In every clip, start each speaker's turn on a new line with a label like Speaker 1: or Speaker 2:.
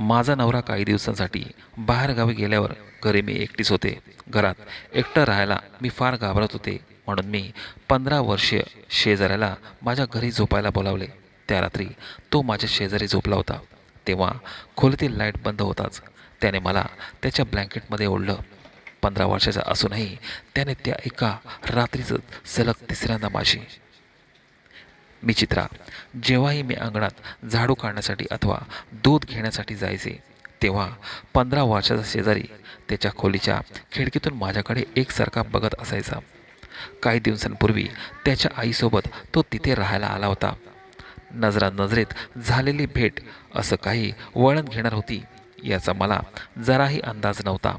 Speaker 1: माझा नवरा काही दिवसांसाठी बाहेरगावी गेल्यावर घरी मी एकटीच होते. घरात एकटं राहायला मी फार घाबरत होते. म्हणून मी पंधरा वर्षीय शेजाऱ्याला माझ्या घरी झोपायला बोलावले. त्या रात्री तो माझ्या शेजारी झोपला होता. तेव्हा खोलीतील लाइट बंद होताच. त्याने मला त्याच्या ब्लँकेटमध्ये ओढलं. पंधरा वर्षाचा असूनही त्याने त्या एका रात्रीचं सलग तिसऱ्यांदा माझी मी चित्रा जेव्हाही मी अंगणात झाडू काढण्यासाठी अथवा दूध घेण्यासाठी जायचे तेव्हा पंधरा वर्षाचा शेजारी त्याच्या खोलीच्या खिडकीतून माझ्याकडे एकसारखा बघत असायचा. काही दिवसांपूर्वी त्याच्या आईसोबत तो तिथे राहायला आला होता. नजरा नजरेत झालेली भेट असं काही वळण घेणार होती याचा मला जराही अंदाज नव्हता.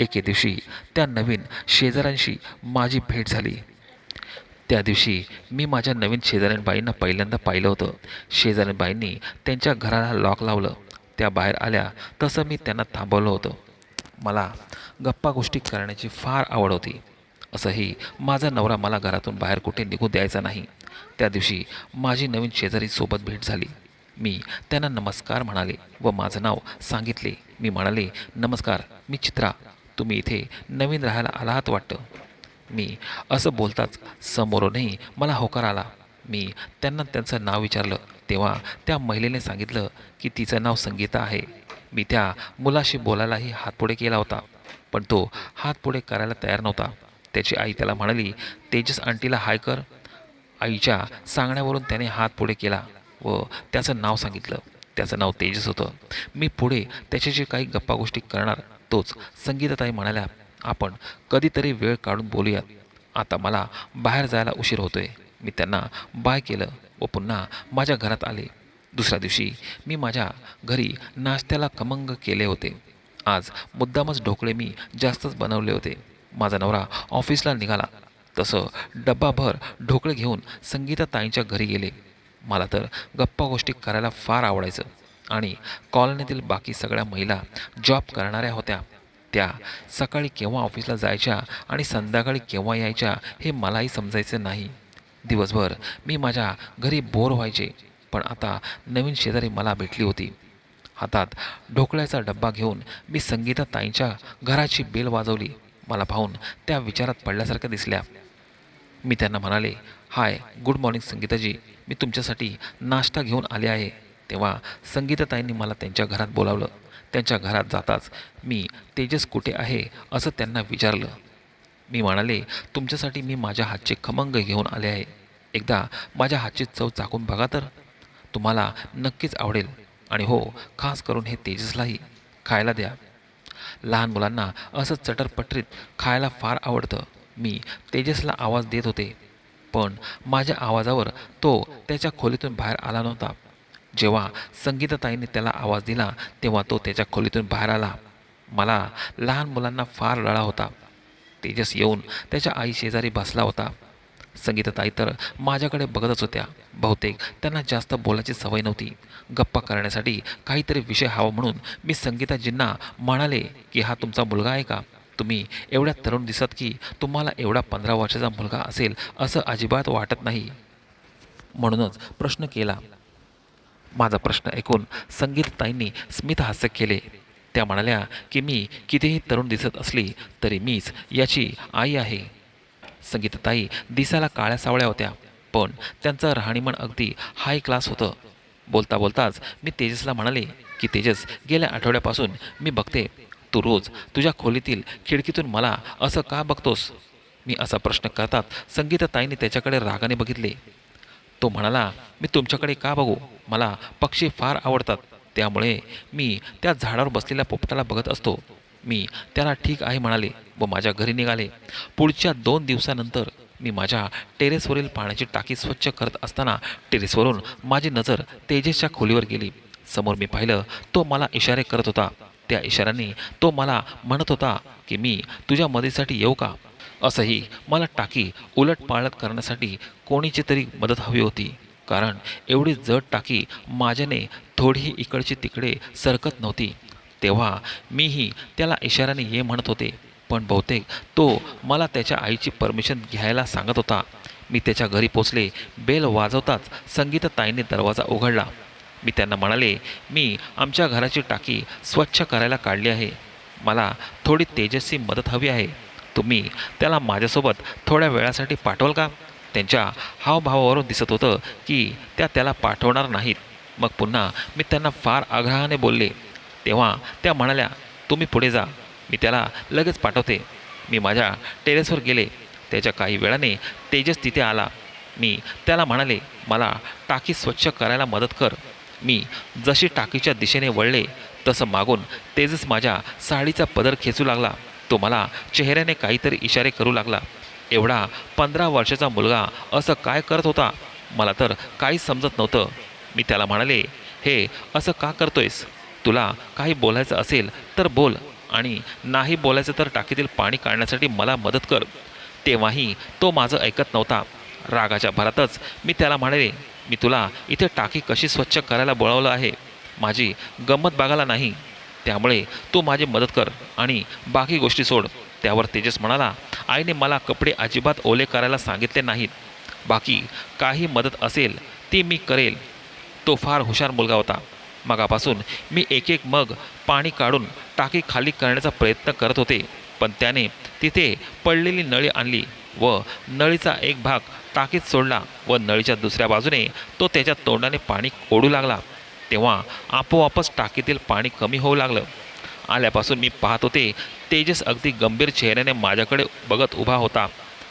Speaker 1: एके दिवशी त्या नवीन शेजाऱ्यांशी माझी भेट झाली. त्या दिवशी मी माझ्या नवीन शेजाऱ्यांबाईंना पहिल्यांदा पाहिलं होतं. शेजाऱ्यांबाईंनी त्यांच्या घराला लॉक लावलं. त्या बाहेर आल्या. तसं मी त्यांना थांबवलं होतं. मला गप्पा गोष्टी करण्याची फार आवड होती. असंही माझा नवरा मला घरातून बाहेर कुठे निघू द्यायचा नाही. त्या दिवशी माझी नवीन शेजारी सोबत भेट झाली. मी त्यांना नमस्कार म्हणाले व माझं नाव सांगितले. मी म्हणाले नमस्कार मी चित्रा. तुम्ही इथे नवीन राहायला आलात वाटतं. मी. असं बोलताच समोरूनही मला होकार आला. मी त्यांना त्यांचं नाव विचारलं. तेव्हा त्या महिलेने सांगितलं की तिचं नाव संगीता आहे. मी त्या मुलाशी बोलायलाही हातपुढे केला होता. पण तो हात पुढे करायला तयार नव्हता. त्याची आई त्याला म्हणाली तेजस आंटीला हाय कर. आईच्या सांगण्यावरून त्याने हात पुढे केला व त्याचं नाव सांगितलं. त्याचं नाव तेजस होतं. मी पुढे त्याच्याशी काही गप्पा गोष्टी करणार तोच संगीताताई म्हणाल्या आपण कधीतरी वेळ काढून बोलूयात. आता मला बाहेर जायला उशीर होतोय. मी त्यांना बाय केलं व पुन्हा माझ्या घरात आले. दुसऱ्या दिवशी मी माझ्या घरी नाश्त्याला खमंग केले होते. आज मुद्दामच ढोकळे मी जास्तच बनवले होते. माझा नवरा ऑफिसला निघाला. तसं डब्बाभर ढोकळे घेऊन संगीता ताईंच्या घरी गेले. मला तर गप्पा गोष्टी करायला फार आवडायचं. आणि कॉलनीतील बाकी सगळ्या महिला जॉब करणाऱ्या होत्या. त्या सकाळी केव्हा ऑफिसला जायच्या आणि संध्याकाळी केव्हा यायच्या हे मलाही समजायचं नाही. दिवसभर मी माझ्या घरी बोर व्हायचे पण आता नवीन शेजारी मला भेटली होती. हातात ढोकळ्याचा डब्बा घेऊन मी संगीता ताईंच्या घराची बेल वाजवली. मला पाहून त्या विचारात पडल्यासारख्या दिसल्या. मी त्यांना म्हणाले हाय गुड मॉर्निंग संगीताजी. मी तुमच्यासाठी नाश्ता घेऊन आले आहे. तेव्हा संगीताताईंनी मला त्यांच्या घरात बोलावलं. त्यांच्या घरात जाताच मी तेजस कुठे आहे असं त्यांना विचारलं. मी म्हणाले तुमच्यासाठी मी माझ्या हातचे खमंग घेऊन आले आहे. एकदा माझ्या हातची चव चाकून बघा तर. तुम्हाला नक्कीच आवडेल. आणि हो खास करून हे तेजसलाही. खायला द्या. लहान मुलांना असं चटरपटरीत खायला फार आवडतं. मी तेजसला आवाज देत होते. पण माझ्या आवाजावर तो त्याच्या खोलीतून बाहेर आला नव्हता. जेव्हा संगीताताईने त्याला आवाज दिला तेव्हा तो त्याच्या खोलीतून बाहेर आला. मला लहान मुलांना फार लळा होता. तेजस येऊन त्याच्या आई शेजारी बसला होता. संगीताताई तर माझ्याकडे बघतच होत्या. बहुतेक त्यांना जास्त बोलायची सवय नव्हती. गप्पा करण्यासाठी काहीतरी विषय हवा म्हणून मी संगीताजींना म्हणाले की हा तुमचा मुलगा आहे का? तुम्ही एवढ्या तरुण दिसत की तुम्हाला एवढा पंधरा वर्षाचा मुलगा असेल असं अजिबात वाटत नाही. म्हणूनच प्रश्न केला. माझा प्रश्न ऐकून संगीतताईंनी स्मित हास्य केले. त्या म्हणाल्या की मी कितीही तरुण दिसत असली तरी मीच याची आई आहे. संगीतताई दिसायला काळ्या सावळ्या होत्या पण त्यांचं राहणीमान अगदी हाय क्लास होतं. बोलता बोलताच मी तेजसला म्हणाले की तेजस गेल्या आठवड्यापासून मी बघते. तू रोज तुझ्या खोलीतील खिडकीतून मला असं का बघतोस? मी असा प्रश्न करतात संगीतताईंनी त्याच्याकडे रागाने बघितले. तो म्हणाला मी तुमच्याकडे का बघू? मला पक्षी फार आवडतात. त्यामुळे मी त्या झाडावर बसलेल्या पोपटाला बघत असतो. मी त्याला ठीक आहे म्हणाले व माझ्या घरी निघाले. पुढच्या दोन दिवसानंतर मी माझ्या टेरेसवरील पाण्याची टाकी स्वच्छ करत असताना टेरेसवरून माझी नजर तेजेसच्या खोलीवर गेली. समोर मी पाहिलं तो मला इशारे करत होता. त्या इशाऱ्याने तो मला म्हणत होता की मी तुझ्या मदतीसाठी येऊ का? असंही मला टाकी उलट पाळत करण्यासाठी कोणीची तरी मदत हवी होती. कारण एवढी जड टाकी माझ्याने थोडीही इकडची तिकडे सरकत नव्हती. तेव्हा मीही त्याला इशाऱ्याने ये म्हणत होते. पण बहुतेक तो मला त्याच्या आईची परमिशन घ्यायला सांगत होता. मी त्याच्या घरी पोचले बेल वाजवताच संगीतताईने दरवाजा उघडला. मी त्यांना म्हणाले मी आमच्या घराची टाकी स्वच्छ करायला काढली आहे. मला थोडी तेजस्वी मदत हवी आहे. तुम्ही त्याला माझ्यासोबत थोड्या वेळासाठी पाठवाल का? त्यांच्या हावभावावरून दिसत होतं की त्या त्याला पाठवणार नाहीत. मग पुन्हा मी त्यांना फार आग्रहाने बोलले. तेव्हा त्या म्हणाल्या तुम्ही पुढे जा. मी त्याला लगेच पाठवते. मी माझ्या टेरेसवर गेले. त्याच्या काही वेळाने तेजस तिथे आला. मी त्याला म्हणाले मला टाकी स्वच्छ करायला मदत कर. मी जशी टाकीच्या दिशेने वळले तसं मागून तेजस माझ्या साडीचा पदर खेचू लागला. तो मला चेहऱ्याने काहीतरी इशारे करू लागला. एवढा पंधरा वर्षाचा मुलगा असं काय करत होता? मला तर काहीच समजत नव्हतं. मी त्याला म्हणाले हे असं का करतोयस? तुला काही बोलायचं असेल तर बोल आणि नाही बोलायचं तर टाकीतील पाणी काढण्यासाठी मला मदत कर. तेव्हाही तो माझं ऐकत नव्हता. रागाच्या भरातच मी त्याला म्हणाले मी तुला इथे टाकी कशी स्वच्छ करायला बोलावलं आहे? माझी गंमत बागाला नाही. त्यामुळे तू माझी मदत कर आणि बाकी गोष्टी सोड त्यावर तेजस म्हणाला. आईने मला कपडे अजिबात ओले करायला सांगितले नाहीत. बाकी काही मदत असेल ती मी करेल. तो फार हुशार मुलगा होता. मगापासून मी एक एक मग पाणी काढून टाकी खाली करण्याचा प्रयत्न करत होते पण त्याने तिथे पडलेली नळी आणली व नळीचा एक भाग टाकीत सोडला व नळीच्या दुसऱ्या बाजूने तो त्याच्या तोंडाने पाणी ओढू लागला. तेव्हा आपोआपच टाकीतील पाणी कमी होऊ लागलं. आल्यापासून मी पाहत होते तेजस अगदी गंभीर चेहऱ्याने माझ्याकडे बघत उभा होता.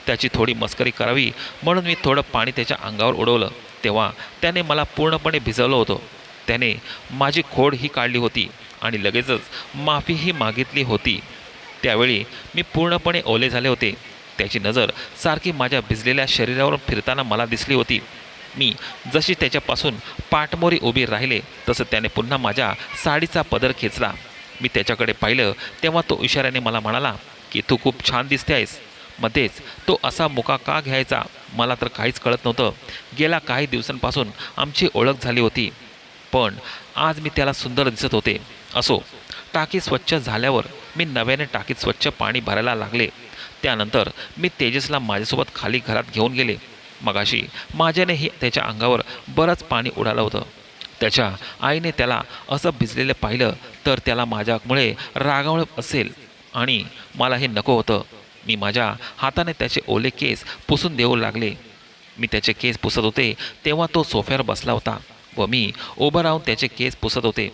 Speaker 1: त्याची थोडी मस्करी करावी म्हणून मी थोडं पाणी त्याच्या अंगावर उडवलं. तेव्हा त्याने मला पूर्णपणे भिजवलं होतं. त्याने माझी खोड ही काढली होती आणि लगेचच माफीही मागितली होती. त्यावेळी मी पूर्णपणे ओले झाले होते. त्याची नजर सारखी माझ्या भिजलेल्या शरीरावर फिरताना मला दिसली होती. मी. जशी त्याच्यापासून पाठमोरी उभी राहिले तसं त्याने पुन्हा माझ्या साडीचा पदर खेचला. मी त्याच्याकडे पाहिलं तेव्हा तो इशाऱ्याने मला म्हणाला की तू खूप छान दिसते आहेस. मध्येच तो असा मुका का घ्यायचा? मला तर काहीच कळत नव्हतं. गेल्या काही दिवसांपासून आमची ओळख झाली होती. पण आज मी त्याला सुंदर दिसत होते. असो टाकी स्वच्छ झाल्यावर मी नव्याने टाकीत स्वच्छ पाणी भरायला लागले. त्यानंतर मी तेजसला माझ्यासोबत खाली घरात घेऊन गेले. मगाशी माझ्यानेही त्याच्या अंगावर बरंच पाणी उडालं होतं. त्याच्या आईने त्याला असं भिजलेलं पाहिलं तर त्याला माझ्यामुळे रागावलं असेल आणि मला हे नको होतं. मी माझ्या हाताने त्याचे ओले केस पुसून देऊ लागले. मी त्याचे केस पुसत होते तेव्हा तो सोफ्यावर बसला होता व मी उभं राहून त्याचे केस पुसत होते.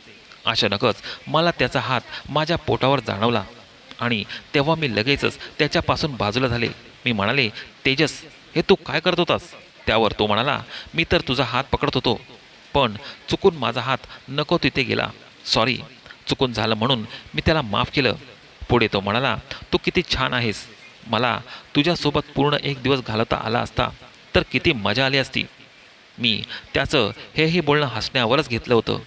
Speaker 1: अचानकच मला त्याचा हात माझ्या पोटावर जाणवला आणि तेव्हा मी लगेचच त्याच्यापासून बाजूला झाले. मी म्हणाले तेजस हे तू काय करत होतास? त्यावर तो म्हणाला मी तर तुझा हात पकडत होतो पण चुकून माझा हात नको तिथे गेला. सॉरी चुकून झालं म्हणून मी त्याला माफ केलं. पुढे तो म्हणाला तू किती छान आहेस. मला तुझ्यासोबत पूर्ण एक दिवस घालवता आला असता तर किती मजा आली असती. मी त्याचं हेही बोलणं हसण्यावरच घेतलं होतं.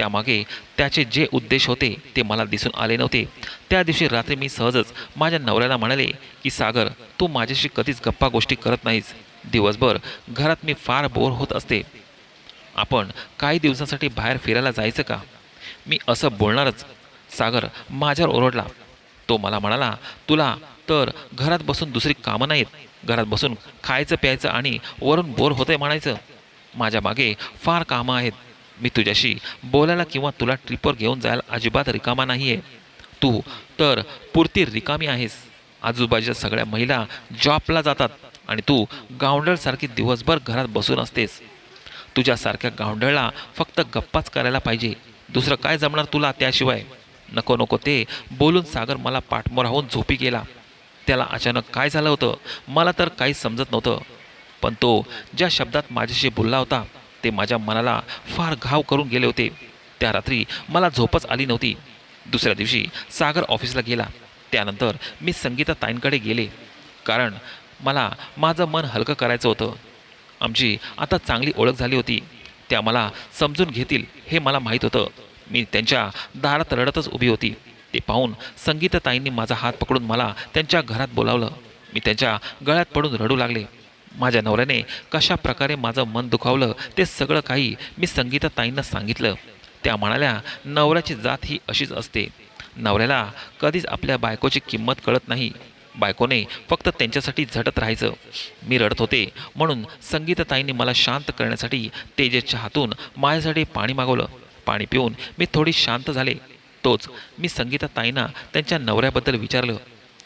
Speaker 1: त्यामागे त्याचे जे उद्देश होते ते मला दिसून आले नव्हते. त्या दिवशी रात्री मी सहजच माझ्या नवऱ्याला म्हणाले की सागर तू माझ्याशी कधीच गप्पा गोष्टी करत नाहीस. दिवसभर घरात मी फार बोर होत असते. आपण काही दिवसांसाठी बाहेर फिरायला जायचं का? मी असं बोलणारच. सागर माझ्यावर ओरडला. तो मला म्हणाला तुला तर घरात बसून दुसरी कामं नाहीत. घरात बसून खायचं प्यायचं आणि वरून बोर होतंय म्हणायचं. माझ्या मागे फार कामं आहेत. मी तुझ्याशी बोलायला किंवा तुला ट्रिपवर घेऊन जायला अजिबात रिकामा नाही आहे तू तर पुरती रिकामी आहेस. आजूबाजूच्या सगळ्या महिला जॉबला जातात आणि तू गावंडळसारखी दिवसभर घरात बसून असतेस. तुझ्यासारख्या गावंडळला फक्त गप्पाच करायला पाहिजे. दुसरं काय जमणार तुला त्याशिवाय? नको नको ते बोलून सागर मला पाठमोर राहून झोपी गेला. त्याला अचानक काय झालं होतं? मला तर काहीच समजत नव्हतं. पण तो ज्या शब्दात माझ्याशी बोलला होता ते माझ्या मनाला फार घाव करून गेले होते. त्या रात्री मला झोपच आली नव्हती. दुसऱ्या दिवशी सागर ऑफिसला गेला. त्यानंतर मी संगीता ताईंकडे गेले. कारण मला माझं मन हलकं करायचं होतं. आमची आता चांगली ओळख झाली होती. त्या मला समजून घेतील हे मला माहीत होतं. मी त्यांच्या दारात रडतच उभी होती. ते पाहून संगीताताईंनी माझा हात पकडून मला त्यांच्या घरात बोलावलं. मी त्यांच्या गळ्यात पडून रडू लागले. माझ्या नवऱ्याने कशा प्रकारे माझं मन दुखावलं ते सगळं काही मी संगीताताईंना सांगितलं. त्या म्हणाल्या नवऱ्याची जात ही अशीच असते. नवऱ्याला कधीच आपल्या बायकोची किंमत कळत नाही. बायकोने फक्त त्यांच्यासाठी झटत राहायचं. मी रडत होते म्हणून संगीतताईंनी मला शांत करण्यासाठी तेजेच्या हातून माझ्यासाठी पाणी मागवलं. पाणी पिऊन मी थोडी शांत झाले. तोच मी संगीताताईंना त्यांच्या नवऱ्याबद्दल विचारलं.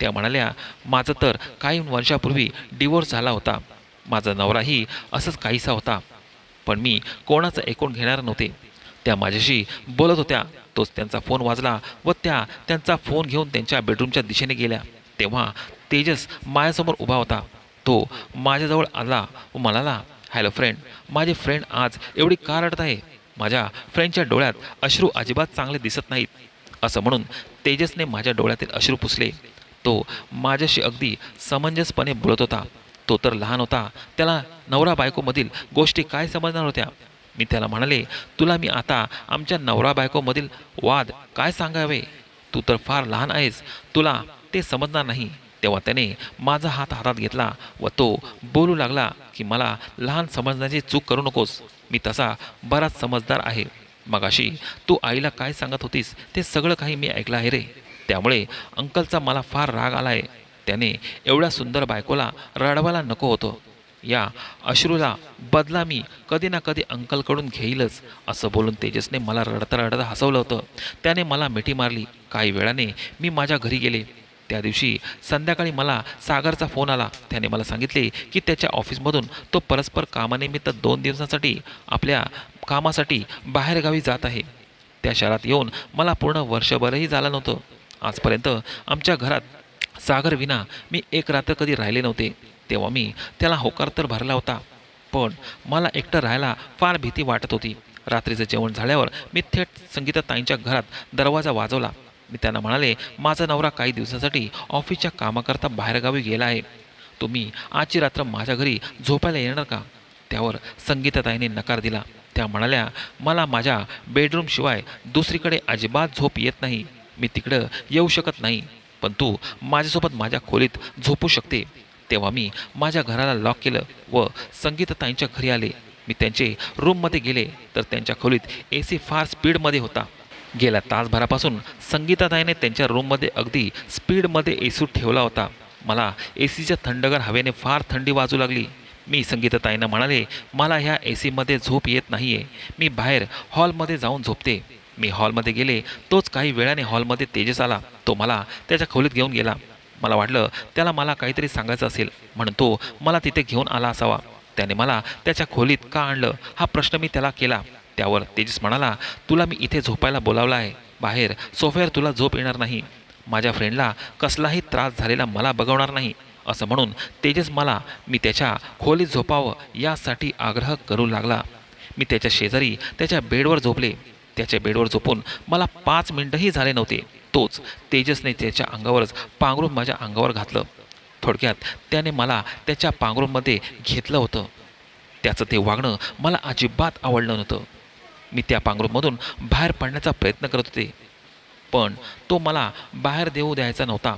Speaker 1: त्या म्हणाल्या माझं तर काही वर्षापूर्वी डिवोर्स झाला होता. माझा नवराही असंच काहीसा होता. पण मी कोणाचं ऐकून घेणार नव्हते. त्या माझ्याशी बोलत होत्या. तोच त्यांचा फोन वाजला व त्या त्यांचा फोन घेऊन त्यांच्या बेडरूमच्या दिशेने गेल्या. तेव्हा तेजस माझ्यासमोर उभा होता. तो माझ्याजवळ आला व म्हणाला हॅलो फ्रेंड माझे फ्रेंड आज एवढी का रडत आहे? माझ्या फ्रेंडच्या डोळ्यात अश्रू अजिबात चांगले दिसत नाहीत. असं म्हणून तेजसने माझ्या डोळ्यातील अश्रू पुसले. तो माझ्याशी अगदी समंजसपणे बोलत होता. तो तर लहान होता. त्याला नवरा बायकोमधील गोष्टी काय समजणार होत्या? मी त्याला म्हणाले तुला मी आता आमच्या नवरा बायकोमधील वाद काय सांगावे? तू तर फार लहान आहेस. तुला ते समजणार नाही. तेव्हा त्याने माझा हात हातात घेतला व तो बोलू लागला की मला लहान समजण्याची चूक करू नकोस. मी तसा बराच समजदार आहे. मगाशी तू आईला काय सांगत होतीस? ते सगळं काही मी ऐकलं आहे रे. त्यामुळे अंकलचा मला फार राग आला आहे त्याने एवढ्या सुंदर बायकोला रडवायला नको होतं. या अश्रूला बदला मी कधी ना कधी अंकलकडून घेईलच असं बोलून तेजसने मला रडता रडता हसवलं होतं. त्याने मला मिठी मारली. काही वेळाने मी माझ्या घरी गेले. त्या दिवशी संध्याकाळी मला सागरचा फोन आला. त्याने मला सांगितले की त्याच्या ऑफिसमधून तो परस्पर कामानिमित्त दोन दिवसांसाठी आपल्या कामासाठी बाहेरगावी जात आहे. त्या शहरात येऊन मला पूर्ण वर्षभरही झालं नव्हतं. आजपर्यंत आमच्या घरात सागर विना मी एक रात्र कधी राहिले नव्हते तेव्हा मी त्याला होकार तर भरला होता. पण मला एकटं राहायला फार भीती वाटत होती. रात्रीचं जेवण झाल्यावर मी थेट संगीताताईंच्या घरात दरवाजा वाजवला. मी त्यांना म्हणाले माझा नवरा काही दिवसासाठी ऑफिसच्या कामाकरता बाहेरगावी गेला आहे. तुम्ही आजची रात्र माझ्या घरी झोपायला येणार का? त्यावर संगीताताईने नकार दिला. त्या म्हणाल्या मला माझ्या बेडरूमशिवाय दुसरीकडे अजिबात झोप येत नाही. मी तिकडं येऊ शकत नाही. पण तू माझ्यासोबत माझ्या खोलीत झोपू शकते. तेव्हा मी माझ्या घराला लॉक केलं व संगीतताईंच्या घरी आले. मी त्यांचे रूममध्ये गेले तर त्यांच्या खोलीत ए सी फार स्पीडमध्ये होता. गेल्या तासभरापासून संगीताताईने त्यांच्या रूममध्ये अगदी स्पीडमध्ये ए सी ठेवला होता. मला ए सीच्या थंडगार हवेने फार थंडी वाजू लागली. मी संगीताताईंना म्हणाले मला ह्या ए सीमध्ये झोप येत नाही आहे मी बाहेर हॉलमध्ये जाऊन झोपते. मी हॉलमध्ये गेले तोच काही वेळाने हॉलमध्ये तेजस आला. तो मला त्याच्या खोलीत घेऊन गेला. मला वाटलं त्याला मला काहीतरी सांगायचं असेल म्हणून तो मला तिथे घेऊन आला असावा. त्याने मला त्याच्या खोलीत का आणलं हा प्रश्न मी त्याला केला. त्यावर तेजस म्हणाला तुला मी इथे झोपायला बोलावला आहे. बाहेर सोफ्यावर तुला झोप येणार नाही. माझ्या फ्रेंडला कसलाही त्रास झालेला मला बघवणार नाही. असं म्हणून तेजस मला मी त्याच्या खोलीत झोपावं यासाठी आग्रह करू लागला. मी त्याच्या शेजारी त्याच्या बेडवर झोपले. त्याच्या बेडवर झोपून मला पाच मिनटंही झाले नव्हते. तोच तेजसने त्याच्या अंगावरच पांघरून माझ्या अंगावर घातलं. थोडक्यात त्याने मला त्याच्या पांघरूणमध्ये घेतलं होतं. त्याचं ते वागणं मला अजिबात आवडलं नव्हतं. मी त्या पांघरूणमधून बाहेर पडण्याचा प्रयत्न करत होते. पण तो मला बाहेर देऊ द्यायचा नव्हता.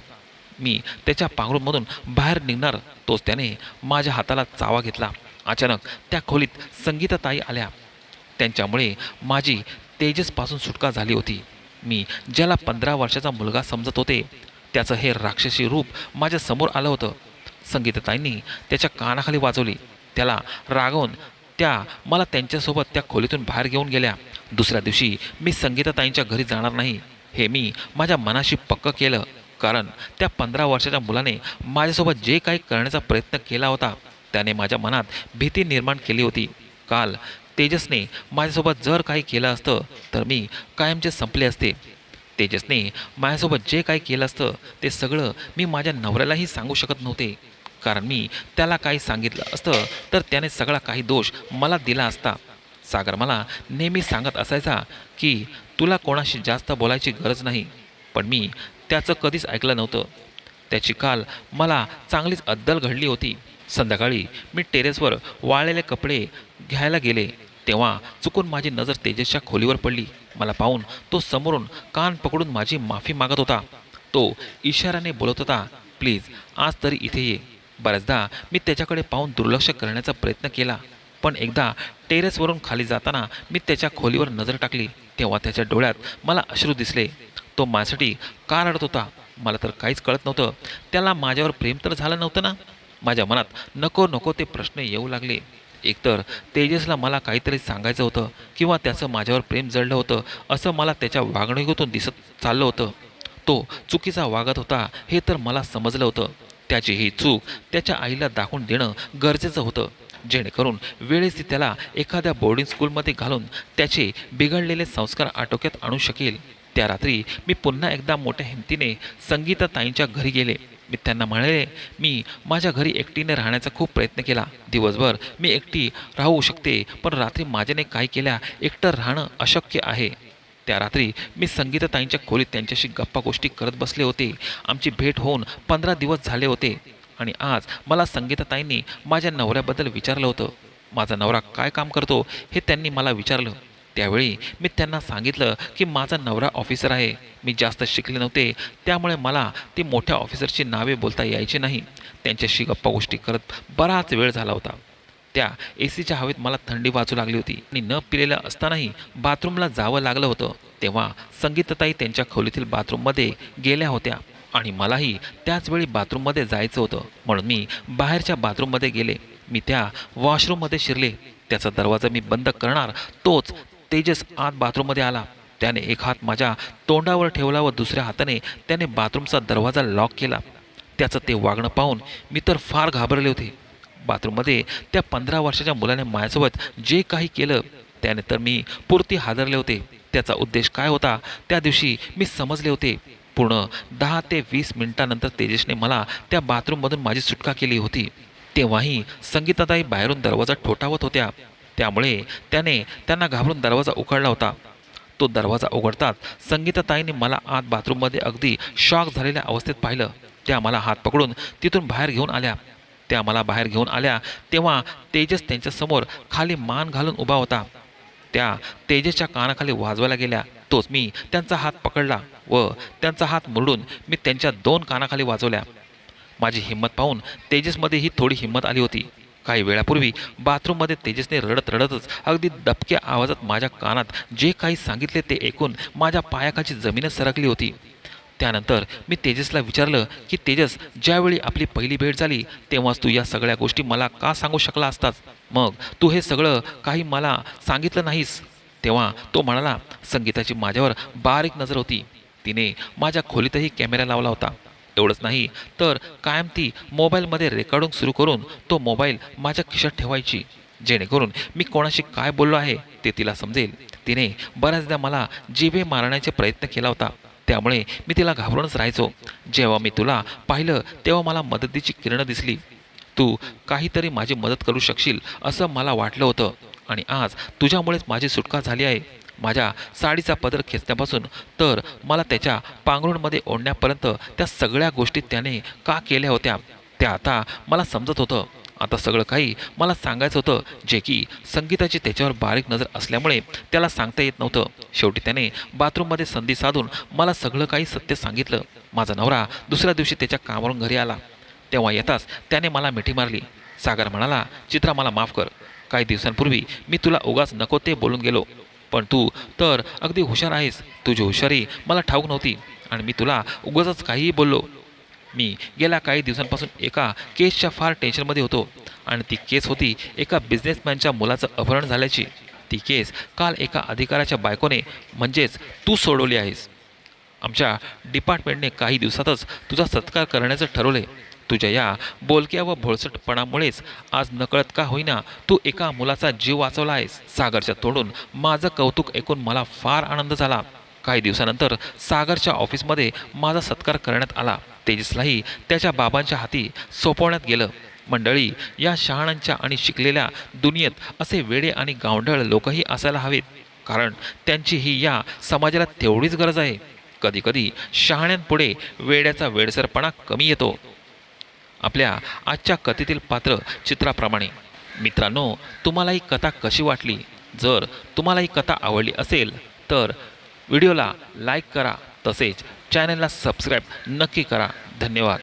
Speaker 1: मी त्याच्या पांघरूणमधून बाहेर निघणार तोच त्याने माझ्या हाताला चावा घेतला. अचानक त्या खोलीत संगीताताई आल्या. त्यांच्यामुळे माझी तेजसपासून सुटका झाली होती. मी ज्याला पंधरा वर्षाचा मुलगा समजत होते त्याचं हे राक्षसी रूप माझ्यासमोर आलं होतं. संगीतताईंनी त्याच्या कानाखाली वाजवली. त्याला रागवून त्या मला त्यांच्यासोबत त्या खोलीतून बाहेर घेऊन गेल्या. दुसऱ्या दिवशी मी संगीताताईंच्या घरी जाणार नाही. हे मी माझ्या मनाशी पक्क केलं. कारण त्या पंधरा वर्षाच्या मुलाने माझ्यासोबत जे काही करण्याचा प्रयत्न केला होता त्याने माझ्या मनात भीती निर्माण केली होती. काल तेजसने माझ्यासोबत जर काही केलं असतं तर मी कायमचे संपले असते. तेजसने माझ्यासोबत जे काही केलं असतं ते सगळं मी माझ्या नवऱ्यालाही सांगू शकत नव्हते. कारण मी त्याला काही सांगितलं असतं तर त्याने सगळा काही दोष मला दिला असता. सागर मला नेहमी सांगत असायचा की तुला कोणाशी जास्त बोलायची गरज नाही. पण मी त्याचं कधीच ऐकलं नव्हतं. त्याची काल मला चांगलीच अद्दल घडली होती. संध्याकाळी मी टेरेसवर वाळलेले कपडे घ्यायला गेले. तेव्हा चुकून माझी नजर तेजसच्या खोलीवर पडली. मला पाहून तो समोरून कान पकडून माझी माफी मागत होता. तो इशाराने बोलत होता प्लीज आज तरी इथे ये. बऱ्याचदा मी त्याच्याकडे पाहून दुर्लक्ष करण्याचा प्रयत्न केला पण एकदा टेरेसवरून खाली जाताना मी त्याच्या खोलीवर नजर टाकली. तेव्हा त्याच्या डोळ्यात मला अश्रू दिसले. तो माझ्यासाठी का रडत होता? मला तर काहीच कळत नव्हतं. त्याला माझ्यावर प्रेम तर झालं नव्हतं ना? माझ्या मनात नको नको ते प्रश्न येऊ लागले. एकतर तेजसला मला काहीतरी सांगायचं होतं किंवा त्याचं माझ्यावर प्रेम जडलं होतं असं मला त्याच्या वागणुकीतून दिसत चाललं होतं. तो चुकीचा वागत होता हे तर मला समजलं होतं. त्याची ही चूक त्याच्या आईला दाखवून देणं गरजेचं होतं. जेणेकरून वेळेस ती त्याला एखाद्या बोर्डिंग स्कूलमध्ये घालून त्याचे बिघडलेले संस्कार आटोक्यात आणू शकेल. त्या रात्री मी पुन्हा एकदा मोठ्या हिमतीने संगीताताईंच्या घरी गेले. मी त्यांना म्हणाले मी माझ्या घरी एकटीने राहण्याचा खूप प्रयत्न केला. दिवसभर मी एकटी राहू शकते पण रात्री माझ्याने काय केल्या एकटं राहणं अशक्य आहे. त्या रात्री मी संगीताताईंच्या खोलीत त्यांच्याशी गप्पा गोष्टी करत बसले होते. आमची भेट होऊन पंधरा दिवस झाले होते आणि आज मला संगीताताईंनी माझ्या नवऱ्याबद्दल विचारलं होतं. माझा नवरा काय काम करतो हे त्यांनी मला विचारलं. त्यावेळी मी त्यांना सांगितलं की माझा नवरा ऑफिसर आहे. मी जास्त शिकले नव्हते. त्यामुळे मला ती मोठ्या ऑफिसरची नावे बोलता यायची नाही. त्यांच्याशी गप्पा गोष्टी करत बराच वेळ झाला होता. त्या ए सीच्या हवेत मला थंडी वाजू लागली होती. आणि न पिलेलं असतानाही बाथरूमला जावं लागलं होतं. तेव्हा संगीतताई त्यांच्या खोलीतील बाथरूममध्ये गेल्या होत्या आणि मलाही त्याचवेळी बाथरूममध्ये जायचं होतं. म्हणून मी बाहेरच्या बाथरूममध्ये गेले. मी त्या वॉशरूममध्ये शिरले. त्याचा दरवाजा मी बंद करणार तोच तेजस आत बाथरूममध्ये आला. त्याने एक हात माझ्या तोंडावर ठेवला व दुसऱ्या हाताने त्याने बाथरूमचा दरवाजा लॉक केला. त्याचं ते वागणं पाहून मी तर फार घाबरले होते. बाथरूममध्ये त्या पंधरा वर्षाच्या मुलाने माझ्यासोबत जे काही केलं त्याने तर मी पुरती हादरले होते. त्याचा उद्देश काय होता त्या दिवशी मी समजले होते. पूर्ण दहा ते वीस मिनिटानंतर तेजेशने मला त्या बाथरूममधून माझी सुटका केली होती. तेव्हाही संगीताताई बाहेरून दरवाजा ठोठावत होत्या. त्यामुळे त्याने त्यांना घाबरून दरवाजा उघडला होता. तो दरवाजा उघडताच संगीताताईने मला आत बाथरूममध्ये अगदी शॉक झालेल्या अवस्थेत पाहिलं. त्या मला हात पकडून तिथून बाहेर घेऊन आल्या. त्या मला बाहेर घेऊन आल्या तेव्हा तेजस त्यांच्यासमोर खाली मान घालून उभा होता. त्या तेजसच्या कानाखाली वाजवायला गेल्या. तोच मी त्यांचा हात पकडला व त्यांचा हात मुरडून मी त्यांच्या दोन कानाखाली वाजवल्या. माझी हिंमत पाहून तेजसमध्येही थोडी हिंमत आली होती. काही वेळापूर्वी बाथरूममध्ये तेजसने रडत रडतच अगदी दबक्या आवाजात माझ्या कानात जे काही सांगितले ते ऐकून माझ्या पायाखाची जमीनच सरकली होती. त्यानंतर मी तेजसला विचारलं की तेजस ज्यावेळी आपली पहिली भेट झाली तेव्हाच तू या सगळ्या गोष्टी मला का सांगू शकला असतास? मग तू हे सगळं काही मला सांगितलं नाहीस? तेव्हा तो म्हणाला संगीताची माझ्यावर बारीक नजर होती. तिने माझ्या खोलीतही कॅमेरा लावला होता. एवढंच नाही. तर कायम ती मोबाईलमध्ये रेकॉर्डिंग सुरू करून तो मोबाईल माझ्या खिशात ठेवायची. जेणेकरून मी कोणाशी काय बोललो आहे ते तिला समजेल. तिने बऱ्याचदा मला जिभे मारण्याचा प्रयत्न केला होता. त्यामुळे मी तिला घाबरूनच राहायचो. जेव्हा मी तुला पाहिलं तेव्हा मला मदतीची किरणं दिसली. तू काहीतरी माझी मदत करू शकशील असं मला वाटलं होतं. आणि आज तुझ्यामुळेच माझी सुटका झाली आहे. माझ्या साडीचा पदर खेचण्यापासून तर मला त्याच्या पांघरुणमध्ये ओढण्यापर्यंत त्या सगळ्या गोष्टी त्याने का केल्या होत्या त्या आता मला समजत होतं. आता सगळं काही मला सांगायचं होतं जे की संगीताची त्याच्यावर बारीक नजर असल्यामुळे त्याला सांगता येत नव्हतं. शेवटी त्याने बाथरूममध्ये संधी साधून मला सगळं काही सत्य सांगितलं. माझा नवरा दुसऱ्या दिवशी त्याच्या कामावरून घरी आला. तेव्हा येताच त्याने मला मिठी मारली. सागर म्हणाला चित्रा मला माफ कर. काही दिवसांपूर्वी मी तुला उगाच नको ते बोलून गेलो. पण तू तर अगदी हुशार आहेस. तुझी हुशारी मला ठाऊक नव्हती आणि मी तुला उगाचच काहीही बोललो. मी गेल्या काही दिवसांपासून एका केसच्या फार टेन्शनमध्ये होतो आणि ती केस होती एका बिझनेसमॅनच्या मुलाचं अपहरण झाल्याची. ती केस काल एका अधिकाऱ्याच्या बायकोने म्हणजेच तू सोडवली आहेस. आमच्या डिपार्टमेंटने काही दिवसातच तुझा सत्कार करण्याचं ठरवले. तुझ्या या बोलक्या व भोळसटपणामुळेच आज नकळत का होईना तू एका मुलाचा जीव वाचवला आहेस सागरच्या तोडून माझं कौतुक ऐकून मला फार आनंद झाला. काही दिवसानंतर सागरच्या ऑफिसमध्ये माझा सत्कार करण्यात आला. तेजसलाही त्याच्या बाबांच्या हाती सोपवण्यात गेलं. मंडळी या शहाणांच्या आणि शिकलेल्या दुनियेत असे वेडे आणि गावंढळ लोकही असायला हवेत. कारण त्यांची ही या समाजाला तेवढीच गरज आहे. कधीकधी शहाण्यांपुढे वेड्याचा वेडसरपणा कमी येतो. आपल्या आजच्या कथेतील पात्र चित्राप्रमाणे. मित्रांनो तुम्हाला ही कथा कशी वाटली? जर तुम्हाला ही कथा आवडली असेल तर व्हिडिओला लाईक करा तसेच चॅनलला सबस्क्राईब नक्की करा. धन्यवाद.